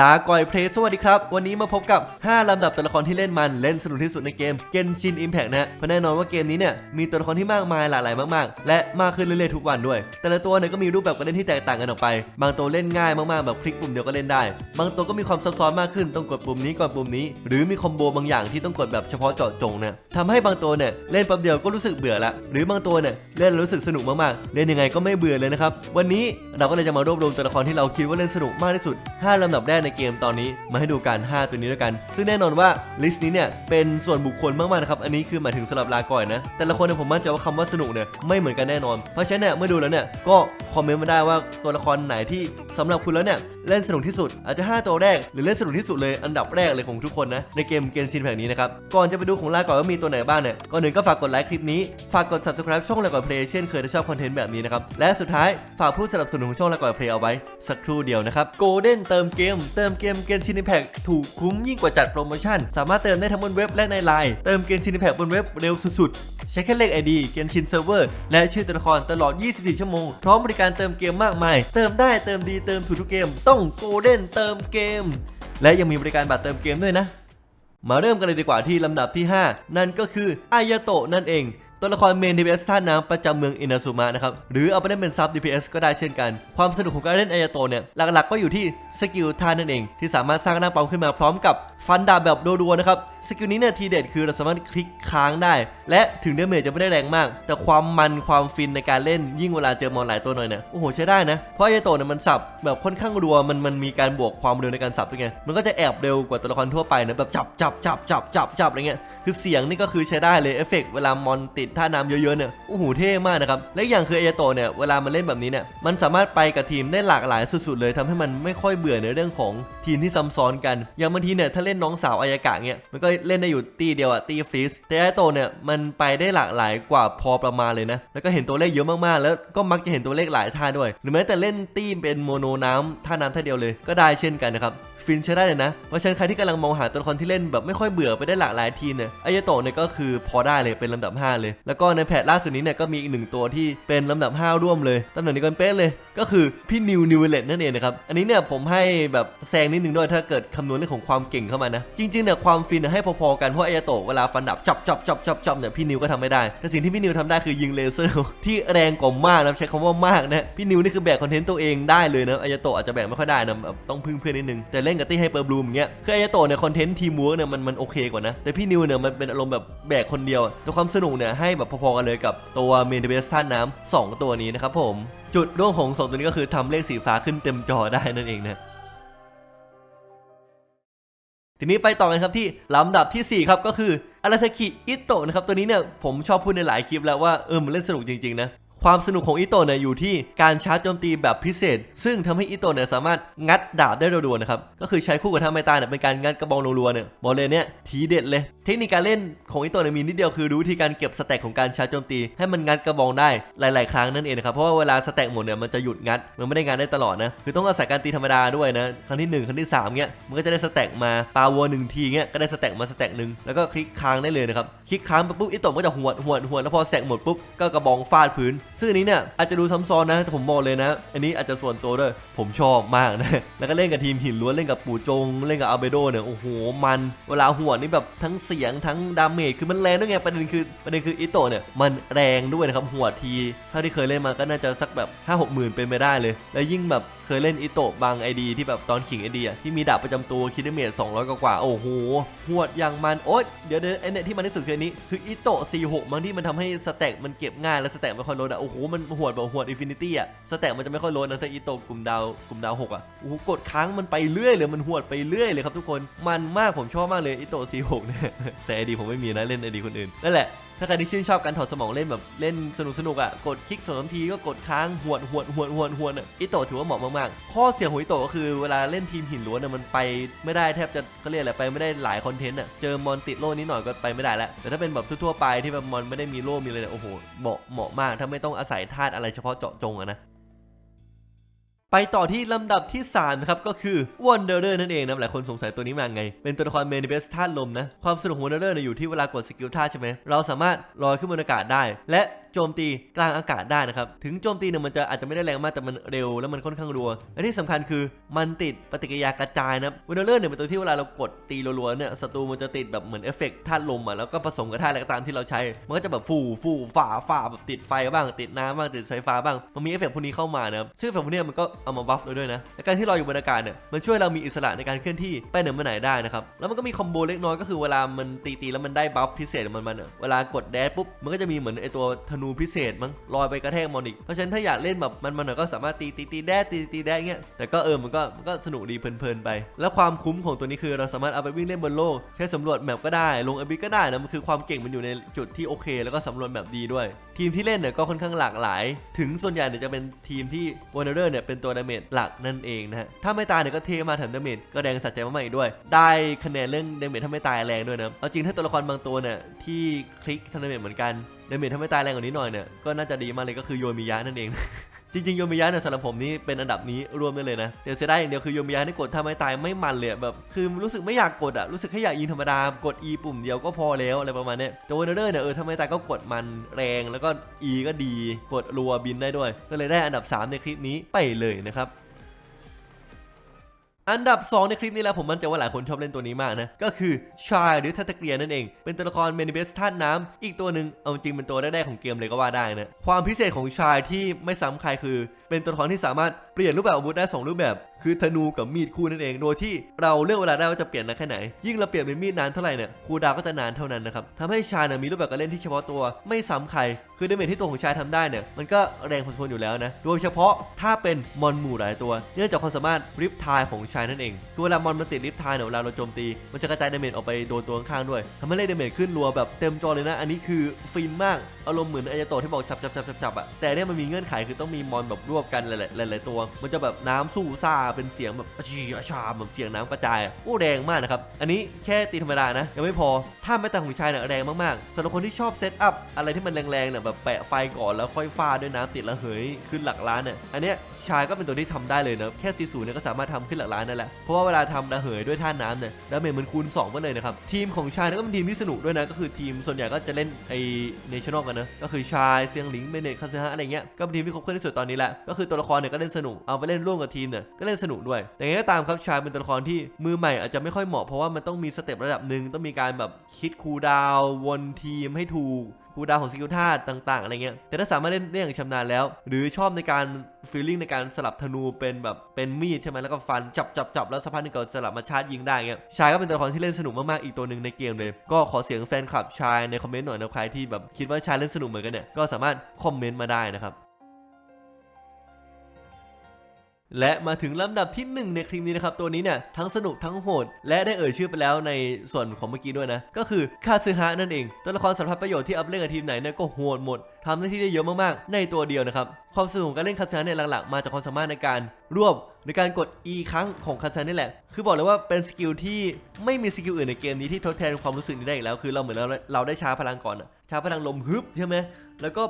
ลาก่อยเพลย์สวัสดีครับ วันนี้มาพบกับ 5 ลำดับตัวละครที่เล่นมันเล่นสนุกที่สุดในเกม Genshin Impact นะฮะเพราะแน่นอนว่าเกมนี้เนี่ยมีตัวละครที่มากมายหลากหลายมากๆ และมากขึ้นเรื่อยๆทุกวันด้วย แต่ละตัวเนี่ยก็มีรูปแบบการเล่นที่แตกต่างกันออกไป บางตัวเล่นง่ายมากๆแบบคลิกปุ่มเดียวก็เล่นได้ บางตัวก็มีความซับซ้อนมากขึ้นต้องกดปุ่มนี้ก่อนปุ่มนี้ หรือมีคอมโบบางอย่างที่ต้องกดแบบเฉพาะเจาะจงนะทำให้บางตัวเนี่ยเล่นแป๊บเดียวก็รู้สึกเบื่อละหรือบางตัวเนี่ยเล่นรู้สึกสนุกมากๆ เล่นยังไงก็ไม่เบื่อเลยนะครับวันนี้เราก็เลยจะมารวบรวมตัวละครที่เราคิดว่าเล่นสนุกมากที่สุด 5ลำดับแรกในเกมตอนนี้มาให้ดูกัน 5 ตัวนี้ด้วยกัน ซึ่งแน่นอนว่าลิสต์นี้เนี่ยเป็นส่วนบุคคลมากๆนะครับ อันนี้คือหมายถึงสำหรับลาก่อยนะ แต่ละคนเนี่ยผมมั่นใจว่าคำว่าสนุกเนี่ยไม่เหมือนกันแน่นอน เพราะฉะนั้นเนี่ยเมื่อดูแล้วเนี่ยก็คอมเมนต์มาได้ว่าตัวละครไหนที่สำหรับคุณแล้วเนี่ยเล่นสนุกที่สุดอาจจะ 5 ตัวแรกหรือเล่นสนุกที่สุดเลยอันดับแรกเลยของทุกคนนะในเกมเกมซินแผงนี้นะครับก่อนจะไปดูของลาก่อยว่ามีตัวไหนบ้างเนี่ยก่อนหนึ่งก็ฝากกดไลค์คลิปนี้ฝากกด subscribe ช่องลาก่อยเพลย์เช่นเคยถ้าชอบคอนเทนต์แบบนี้นะครับและสุดท้ายฝากผู้สนับสนุนของช่องลาก่อยเพลย์เอาไว้สักครู่เดียวนะครับโกลเด้นเติมเกมเติมเกมเกมซินิแพคถูกคุ้มยิ่งกว่าจัดโปรโมชั่น สามารถเติมได้ทั้งบนเว็บและในไลน์เติมเกมซินิแพคบนเว็บเร็วสุดๆ ใช้แค่เลข ID เกมชินเซิร์ฟเวอร์และชื่อตัวละครตลอด 24 ชั่วโมง พร้อมบริการเติมเกมมากมาย เติมได้เติมดีเติมถูกทุกเกม ต้องโกลเด้นเติมเกม และยังมีบริการบัตรเติมเกมด้วยนะ มาเริ่มกันเลยดีกว่าที่ลำดับที่ 5 นั่นก็คืออายาโตะนั่นเอง ตัวละครเมน DPS ท่าน้ำประจำเมืองอินาซุมะนะครับหรือเอาไปเล่นเป็นซับ DPS ก็ได้เช่นกัน ความสนุกของการเล่นอายาโตเนี่ยหลักๆ ก็อยู่ที่สกิลท่านั่นเอง ที่สามารถสร้างหน้าปั๊มขึ้นมาพร้อมกับฟันดาบแบบรัวๆนะครับ สกิลนี้เนี่ยทีเด็ดคือเราสามารถคลิกค้างได้ และถึงเดเมจจะไม่ได้แรงมาก แต่ความมันความฟินในการเล่นยิ่งเวลาเจอมอนหลายตัวหน่อยเนี่ยโอ้โหใช้ได้นะ เพราะไอโตเนี่ยมันสับแบบค่อนข้างรัวมันมันมีการบวกความเร็วในการสับด้วยไงมันก็จะแอบเร็วกว่าตัวละครทั่วไปนะแบบจับจับจับจับจับจับอะไรเงี้ยคือเสียงนี่ก็คือใช้ได้เลยเอฟเฟกต์เวลามอนติดท่าน้ำเยอะๆเนี่ยโอ้โหเท่มากนะครับและอย่างคือเอโตเนี่ยเวลามันเล่นแบบนี้เนี่ยมันสามารถไปกับทีมได้หลากหลายสุดๆ เลยทำให้มันไม่ค่อยเบื่อในเรื่องของทีมที่ซ้ำซ้อนกัน อย่างบางทีเนี่ยถ้าเล่นน้องสาวอายากะเนี่ยมันก็เล่นได้อยู่ตีเดียวอะตีฟรีสแต่ไอโตเนี่ยมันไปได้หลากหลายกว่าพอประมาณเลยนะ แล้วก็เห็นตัวเลขเยอะมากๆ แล้วก็มักจะเห็นตัวเลขหลายท่าด้วย หรือแม้แต่เล่นตีเป็นโมโนน้ำท่าน้ำท่าเดียวเลยก็ได้เช่นกันนะครับ ฟินใช้ได้เลยนะ เพราะฉะนั้นใครที่กำลังมองหาตัวละครที่เล่นแบบไม่ค่อยเบื่อไปได้หลากหลายทีเนี่ยอายโตะเนี่ยก็คือพอได้เลยเป็นลำดับ 5 เลย แล้วก็ในแพทล่าสุดนี้เนี่ยก็มีอีกหนึ่งตัวที่เป็นลำดับ 5 ร่วมเลยตำแหน่งนี้กันเป๊ะเลย ก็คือพี่นิวนิวเวเลตนั่นเองนะครับอันนี้เนี่ยผมให้แบบแซงนิดนึงด้วยถ้าเกิดคำนวณเรื่องของความเก่งเข้ามานะจริงๆเนี่ยความฟินให้พอๆกันเพราะอายโตะเวลาฟันดับจับจับจับจับจับเนี่ยพี่นิวก็ทำไม่ได้แต่สิ่งที่พี่นิวทำได้คือยิงเลเซอร์ที่แรงกว่ามากนะใช้คำว่ามากนะพี่นิวนี่คือแบกคอนเทนต์ตัวเองได้เลยนะอายโตะอาจจะแบกไม่ค่อยได้นะต้องพึ่งเพื่อนนิดนึงแต่เลนกับตี้ไฮเปอร์บลูมอย่างเงี้ยคืออายาโตะเนี่ยคอนเทนต์ทีมเวิร์กเนี่ยมันมันโอเคกว่านะ แต่พี่นิวเนี่ยมันเป็นอารมณ์แบบแบกคนเดียวแต่ความสนุกเนี่ยให้แบบพอๆกันเลยกับตัวเมนเดเบสท่านน้ำสองตัวนี้นะครับผม จุดร่วมของสองตัวนี้ก็คือทำเลขสีฟ้าขึ้นเต็มจอได้นั่นเองนะทีนี้ไปต่อกันครับที่ลำดับทีสี่4 ครับก็คืออาราทาคิอิโตะนะครับตัวนี้เนี่ยผมชอบพูดในหลายคลิปแล้วว่าเออมันเล่นสนุกจริงๆนะ ความสนุกของอิโตะเนี่ยอยู่ที่การชาร์จโจมตีแบบพิเศษ ซึ่งทำให้อิโตะเนี่ยสามารถงัดดาบได้รัวๆนะครับก็คือใช้คู่กับท่าไม้ตายเนี่ยเป็นการงัดกระบองรัวๆเนี่ยบอกเลยเนี่ยทีเด็ดเลย เทคนิคการเล่นของอิโตะเนี่ยมีนิดเดียวคือรู้วิธีการเก็บสแต็กของการชาร์จโจมตี ให้มันงัดกระบองได้หลาย ๆ ครั้งนั่นเองนะครับเพราะว่าเวลาสแต็กหมดเนี่ยมันจะหยุดงัดมันไม่ได้งัดได้ตลอดนะคือต้องอาศัยการตีธรรมดาด้วยนะครั้งที่หนึ่งครั้งที่สามเงี้ยมันก็จะได้สแต็กมาปาวัวหนึ่งทีเงี้ยก็ได้สแต็กมาสแต็กหนึ่งแล้วก็คลิกค้างได้เลยนะครับคลิกค้างไปปุ๊บอิโตะก็จะหวดหวดหวดแล้วพอสแต็กหมดปุ๊บก็กระบองฟาดพื้นซึ่งอันนี้เนี่ยอาจจะดูซ้ำซ้อนนะแต่ผมบอกเลยนะ อันนี้อาจจะส่วนตัวด้วย ผมชอบมากนะ แล้วก็เล่นกับทีมหินล้วนเล่นกับปู่จง เล่นกับอาเบโดเนี่ยโอ้โหมัน เวลาหัวนี่แบบทั้งเสียงทั้งดาเมจคือมันแรงด้วยไงประเด็นคือประเด็นคืออิโตะเนี่ยมันแรงด้วยนะครับหัวทีเท่าที่เคยเล่นมาก็น่าจะสักแบบ5 6หมื่นเป็นไปได้เลย แล้วยิ่งแบบเคยเล่นอิโตะบางไอดีที่แบบตอนขิงไอเดียที่มีดาบประจำตัวคิดเมจ200กว่าโอ้โหหัวดอย่างมันโอ๊ยเดี๋ยวเดี๋ยวไอเนี่ยที่มันที่สุดคืออันนี้คืออิโตะ46บางที่มันทำให้สแต็กมันเก็บง่ายแล้วสแต็กไม่ค่อยลดอะโอ้โห มันหัวดแบบหัวดอินฟินิตี้อะ สแต็กมันจะไม่ค่อยลดนะถ้าอีโตกลุ่มดาวกลุ่มดาวหกอะ โอ้โห กดค้างมันไปเรื่อยเลย มันหัวดไปเรื่อยเลยครับทุกคน มันมากผมชอบมากเลยอีโตซีหกเนี่ย แต่ไอดีผมไม่มีนะเล่นไอดีคนอื่น นั่นแหละ ถ้าใครที่ชื่นชอบการถอดสมองเล่นแบบเล่นสนุกสนุกอะกดคลิกสองสามทีก็กดค้างหวดหวดหวดหวดหวดอะอิโตะถือว่าเหมาะมากๆ ข้อเสียของอิโตะก็คือเวลาเล่นทีมหินล้วนอะมันไปไม่ได้แทบจะก็เรียกอะไรไปไม่ได้หลายคอนเทนต์อะเจอมอนติดโล่นิดหน่อยก็ไปไม่ได้แล้วแต่ถ้าเป็นแบบทั่วๆไปที่แบบมอนไม่ได้มีโล่มีอะไรเนี่ยโอ้โหเหมาะเหมาะมากถ้าไม่ต้องอาศัยธาตุอะไรเฉพาะเจาะจงอะนะ ไปต่อที่ลำดับที่3ครับก็คือวันเดอร์นั่นเองนะหลายคนสงสัยตัวนี้มาไง เป็นตัวละครเมนิเบสท่าลมนะ ความสนุกของวอนเดอร์เนี่ยอยู่ที่เวลากดสกิลท่าใช่ไหมเราสามารถลอยขึ้นบนอากาศได้ และ โจมตีกลางอากาศได้นะครับ ถึงโจมตีเนี่ยมันจะอาจจะไม่ได้แรงมากแต่มันเร็วแล้วมันค่อนข้างรัว และที่สำคัญคือมันติดปฏิกิริยากระจายนะครับวินเดอร์เนี่ยเป็นตัวที่เวลาเรากดตีรัวๆเนี่ยศัตรูมันจะติดแบบเหมือนเอฟเฟกต์ธาตุลมอะแล้วก็ผสมกับธาตุอะไรก็ตามที่เราใช้ มันก็จะแบบฟูฟูฝ่าฝ่าแบบติดไฟบ้างติดน้ำบ้างติดไฟฟ้าบ้างมันมีเอฟเฟกต์พวกนี้เข้ามานะครับซึ่งเอฟเฟกต์พวกนี้มันก็เอามาบัฟเราด้วยนะและการที่เราอยู่บนอากาศเนี่ยมันช่วยเรามีอิสระในการเคลื่อนที่ไปไหนมาไหนได้นะครับแล้วมันก็มีคอมโบเล็กน้อยก็คือเวลามันตีตีๆแล้วมันได้บัฟพิเศษของมันมันเวลากดแดชปุ๊บมันก็จะมีเหมือนไอตัวธนนูพิเศษมั้งลอยไปกระแทกมอนอีก เพราะฉะนั้นถ้าอยากเล่นแบบมันมันหน่อยก็สามารถตีตีตีแดดตีตีแดดเงี้ยแต่ก็เออมันก็มันก็สนุกดีเพลินๆไป แล้วความคุ้มของตัวนี้คือเราสามารถเอาไปวิ่งเล่นบนโลกแค่สำรวจแมปก็ได้ ลงอบิก็ได้นะมันคือความเก่งมันอยู่ในจุดที่โอเค แล้วก็สำรวจแมปดีด้วย ทีมที่เล่นเนี่ยก็ค่อนข้างหลากหลาย ถึงส่วนใหญ่เนี่ยจะเป็นทีมที่วอร์เนอร์เนี่ยเป็นตัวดาเมจหลักนั่นเองนะฮะถ้าไม่ตายเนี่ยก็เทมาแถมดาเมจก็แดงสัจใจมากๆอีกด้วย ได้คะแนนเรื่องดาเมจถ้าไม่ตายแรงด้วยนะเอาจริงถ้าตัวละครบางตัวเนี่ยที่คลิกทำดาเมจเหมือนกันดาเมจถ้าไม่ตายแรงกว่านี้หน่อยเนี่ยก็น่าจะดีมากเลยก็คือโยมิยะนั่นเอง จริงๆโยมิยะเนี่ยสำหรับผมนี่เป็นอันดับนี้รวมได้เลยนะเดี๋ยวเสียดายอย่างเดียวคือโยมิยะที่กดถ้าไม่ตายไม่มันเลยแบบคือรู้สึกไม่อยากกดอะรู้สึกแค่อยากยิงธรรมดากด E ปุ่มเดียวก็พอแล้วอะไรประมาณนี้ยแต่วอร์เนอร์เนี่ยเออถ้าไม่ตายก็กดมันแรงแล้วก็ E ก็ดี กดรัวบินได้ด้วย ก็เลยได้อันดับ 3 ในคลิปนี้ไปเลยนะครับ อันดับ 2 ในคลิปนี้แหละผมมั่นใจว่าหลายคนชอบเล่นตัวนี้มากนะ ก็คือชายหรือทัตเกียนั่นเอง เป็นตัวละครเมนิเบสธาตุน้ำอีกตัวหนึ่งเอาจริงเป็นตัวแรกๆของเกมเลยก็ว่าได้นะ ความพิเศษของชายที่ไม่ซ้ำใครคือ เป็นตัวละครที่สามารถเปลี่ยนรูปแบบอาวุธได้ 2 รูปแบบ คือธนูกับมีดคู่นั่นเอง โดยที่เราเลือกเวลาได้ว่าจะเปลี่ยนนานแค่ไหน ยิ่งเราเปลี่ยนเป็นมีดนานเท่าไหร่เนี่ยคูดาวก็จะนานเท่านั้นนะครับทำให้ชายนี่ยมีรูปแบบการเล่นที่เฉพาะตัวไม่ซ้ำใคร คือดาเมจที่ตัวของชายทำได้เนี่ยมันก็แรงพอสมควรอยู่แล้วนะ โดยเฉพาะถ้าเป็นมอนหมู่หลายตัว เนื่องจากความสามารถริปทายของชายนั่นเอง คือเวลามอนมันติดริปทายเนี่ยเวลาเราโจมตี มันจะกระจายดาเมจออกไปโดนตัวข้างๆด้วยทำให้เลขดาเมจขึ้นรัวแบบเต็มจอเลยนะ อันนี้คือฟินมาก อารมณ์เหมือนอายาโตะที่บอกจับจับจับจับจับอะแต่เนี่ยมันมีเงื่อนไขคือต้องมีมอนแบบรวบกันหลายๆหลายๆตัว มันจะแบบน้ำสู้ซ่าเป็นเสียงแบบอาชีอาชาแบบเสียงน้ำกระจายอะโอ้แรงมากนะครับ อันนี้แค่ตีธรรมดานะยังไม่พอ ถ้าไม่แต่ของชายเนี่ยแรงมากๆสำหรับคนที่ชอบเซตอัพอะไรที่มันแรงๆเนี่ยแบบแปะไฟก่อนแล้วค่อยฟาดด้วยน้ำติดแล้วเหยขึ้นหลักล้านเนี่ยอันเนี้ยชายก็เป็นตัวที่ทำได้เลยนะแค่ซีซูเนี่ยก็สามารถทำขึ้นหลักล้านนั่นแหละ เพราะว่าเวลาทำระเหยด้วยท่าน้ำเนี่ยดาเมจมันคูณ2ไปเลยนะครับ ทีมของชายนี่ยก็เป็นทีมที่สนุกด้วยนะ ก็คือทีมส่วนใหญ่ก็จะเล่นไอเนชั่นแนลกันนะ ก็คือชายเซียงหลิงเมเนตคาซึฮะอะไรเงี้ย ก็เป็นทีมที่ครบเครื่องที่สุดตอนนี้แหละ ก็คือตัวละครเนี่ยก็เล่นสนุก เอาไปเล่นร่วมกับทีมเนี่ยก็เล่นสนุกด้วย แต่ยังไงก็ตามครับชายเป็นตัวละครที่มือใหม่อาจจะไม่ค่อยเหมาะเพราะว่ามันต้องมีสเต็ประดับหนึ่งต้องมีการแบบคิดคูดาววนทีมให้ถูก คูดาวของสกิลธาตุต่างๆอะไรเงี้ยแต่ถ้าสามารถเล่นได้อย่างชำนาญแล้ว หรือชอบในการฟีลลิ่งในการสลับธนูเป็นแบบเป็นมีดใช่ไหมแล้วก็ฟันจับจับจับแล้วสักพักหนึงก็สลับมาชาร์จยิงได้เงี้ยชายก็เป็นตัวละครที่เล่นสนุกมากๆอีกตัวหนึ่งในเกมเลย ก็ขอเสียงแฟนคลับชายในคอมเมนต์หน่อยนะใครที่แบบคิดว่าชายเล่นสนุกเหมือนกันเนี่ยก็สามารถคอมเมนต์มาได้นะครับ และมาถึงลำดับที่ 1 ในคลิปนี้นะครับ ตัวนี้เนี่ยทั้งสนุกทั้งโหด และได้เอ่ยชื่อไปแล้วในส่วนของเมื่อกี้ด้วยนะ ก็คือคาซึฮะนั่นเอง ตัวละครสารพัดประโยชน์ที่อัพเล่นกับทีมไหนเนี่ยก็โหดหมดทำหน้าที่ได้เยอะมากๆ ในตัวเดียวนะครับ ความสนุกของการเล่นคาซึฮะเนี่ยหลักๆ มาจากความสามารถในการรวบในการกด E ครั้งของคาซึฮะนี่แหละ คือบอกเลยว่าเป็นสกิลที่ไม่มีสกิลอื่นในเกมนี้ที่ทดแทนความรู้สึกนี้ได้อีกแล้ว คือเราเหมือนเราเราได้ชาร์จพลังก่อนอะชาร์จพลังลมฮึบใช่ไหมแล้วก็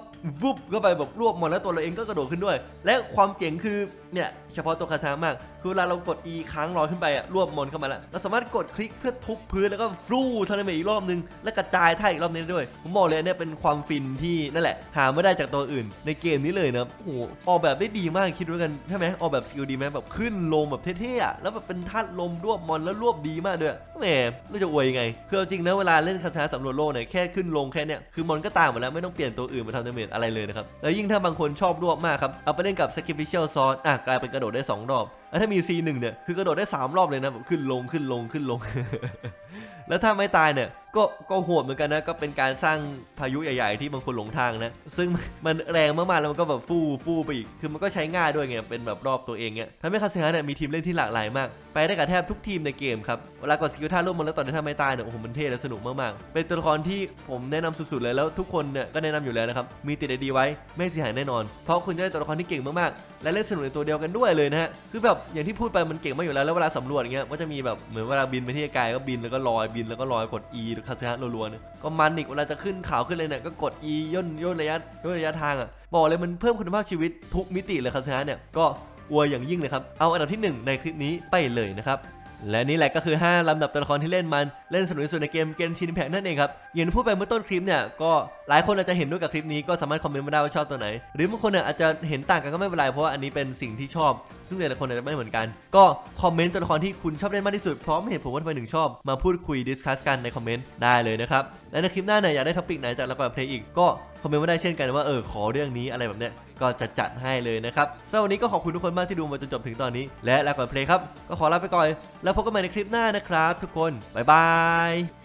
วุบเข้าไปแบบรวบหมดแล้วตัวเราเองก็กระโดดขึ้นด้วย และความเจ๋งคือเนี่ยเฉพาะตัวคาซามาก คือเวลาเรากด E ค้างรอขึ้นไปอะรวบมอนเข้ามาแล้วเราสามารถกดคลิกเพื่อทุบพื้นแล้วก็ฟลูทันเมอีกรอบนึง แล้วกระจายท่าอีกรอบนึงได้ด้วย ผมบอกเลยเนี่ยเป็นความฟินที่นั่นแหละ หาไม่ได้จากตัวอื่น ในเกมนี้เลยนะโอ้โหออกแบบได้ดีมากคิดด้วยกันใช่ไหมออกแบบสกิลดีไหมแบบขึ้นลมแบบเท่ๆอะแล้วแบบเป็นท่าลมรวบมอนแล้วรวบดีมากด้วยแหมไม่จะอวยยังไงคือเอาจริงนะเวลาเล่นคาซาสำรวจโลกเนี่ยแค่ขึ้นลงแค่เนี้ยคือมอนก็ตามหมดแล้วไม่ต้องเปลี่ยนตัวอื่นมาทำดาเมจอะไรเลยนะครับ แล้วยิ่งถ้าบางคนชอบรวบมากครับ เอาไปเล่นกับ Sacrificial Sword อะกลายเป็นกระโดดได้ 2 รอบ แล้วถ้ามี C1 เนี่ยคือกระโดดได้ 3 รอบเลยนะแบบขึ้นลงขึ้นลงขึ้นลง แล้วถ้าไม่ตายเนี่ยก็ก็โหดเหมือนกันนะ ก็เป็นการสร้างพายุใหญ่ ๆ ที่บางคนหลงทางนะ ซึ่งมันแรงมากๆแล้วมันก็แบบฟู่ฟู่ไปอีก คือมันก็ใช้ง่ายด้วยไงเป็นแบบรอบตัวเองเนี่ยทำให้คาสิฮะเนี่ยมีทีมเล่นที่หลากหลายมาก ไปได้กับแทบทุกทีมในเกมครับ เวลากดสกิลท่าร่วมมันแล้วตอนนี้ถ้าไม่ตายเนี่ยโอ้โหมันเท่และสนุกมากๆ เป็นตัวละครที่ผมแนะนำสุดๆเลยแล้วทุกคนเนี่ยก็แนะนำอยู่แล้วนะครับมีติดไอดีไว้ไม่เสียหายแน่นอน เพราะคุณจะได้ตัวละครที่เก่งมากๆ และเล่นสนุกในตัวเดียวกันด้วยเลยนะฮะคือแบบอย่างที่พูดไปมันเก่งมากอยู่แล้วแล้วเวลาสำรวจอย่างเงี้ยก็จะมีแบบเหมือนเวลาบินไปที่ไกลก็บินแล้วก็ลอยบินแล้วก็ลอยกด E คาสิฮะรัวๆเนี่ยก็มันอีกเวลาจะขึ้นเขาขึ้นเลยเนี่ยก็กด E ย่นย่นระยะย่นระยะทางอะบอกเลยมันเพิ่มคุณภาพชีวิตทุกมิติเลยคาสิฮะเนี่ยก็อวยอย่างยิ่งเลยครับเอาอันดับที่หนึ่งในคลิปนี้ไปเลยนะครับ และนี่แหละก็คือ 5 ลำดับตัวละครที่เล่นมันเล่นสนุกที่สุดในเกมเกมชินแพกนั่นเองครับอย่างที่พูดไปเมื่อต้นคลิปเนี่ยก็หลายคนอาจจะเห็นด้วยกับคลิปนี้ก็สามารถคอมเมนต์มาได้ว่าชอบตัวไหน หรือบางคนเนี่ยอาจจะเห็นต่างกันก็ไม่เป็นไรเพราะว่าอันนี้เป็นสิ่งที่ชอบ ซึ่งแต่ละคนอาจจะไม่เหมือนกัน ก็คอมเมนต์ตัวละครที่คุณชอบเล่นมากที่สุดพร้อมเหตุผลว่าทำไมถึงชอบ มาพูดคุยดิสคัสกันในคอมเมนต์ได้เลยนะครับและในคลิปหน้าเนี่ยอยากได้ท็อปิกไหนจากละครเพลงอีกก็ คอมเมนต์มาได้เช่นกันว่าเออขอเรื่องนี้อะไรแบบเนี้ยก็จะจัดให้เลยนะครับสำหรับวันนี้ก็ขอบคุณทุกคนมากที่ดูมาจนจบถึงตอนนี้ และลาก่อนเพลงครับก็ขอลาไปก่อน แล้วพบกันใหม่ในคลิปหน้านะครับ ทุกคนบ๊ายบาย